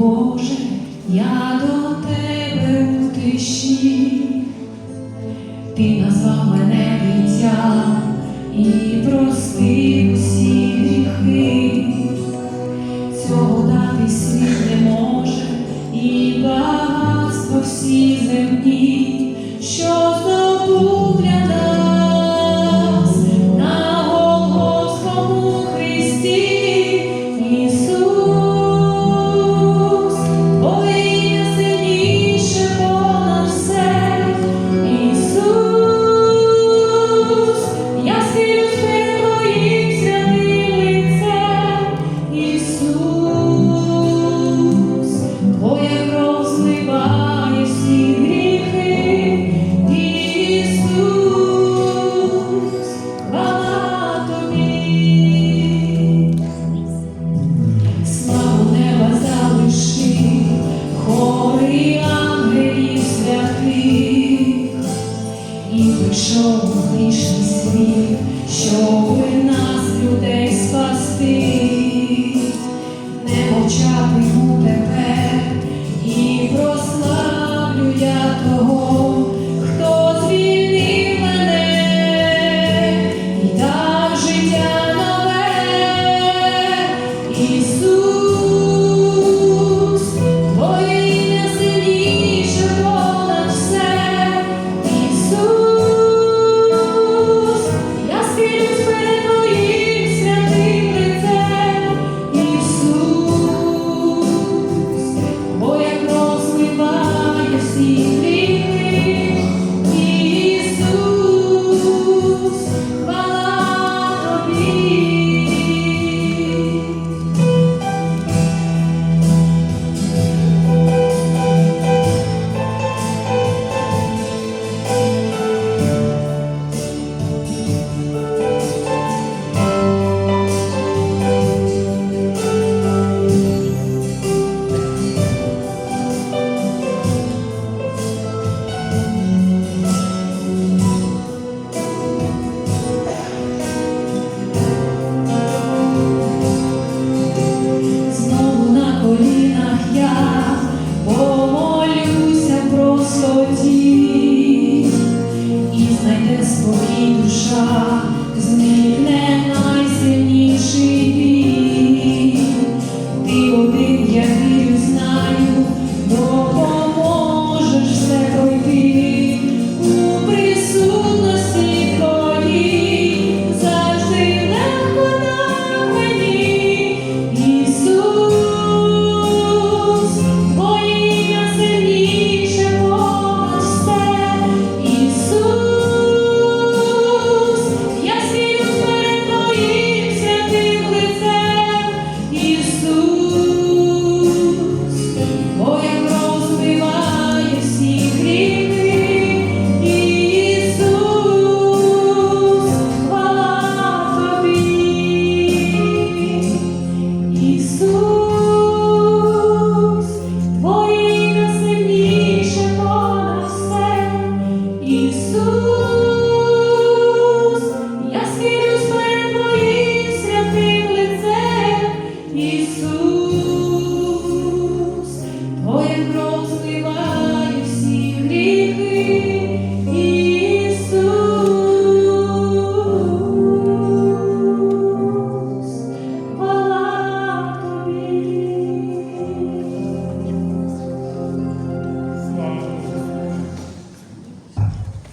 Боже, я до тебе в тиші, ти назвав мене дитя і простив усі. прийшов у грішний світ, щоби нас людей спасти, не мовчати. знайде спокій душа.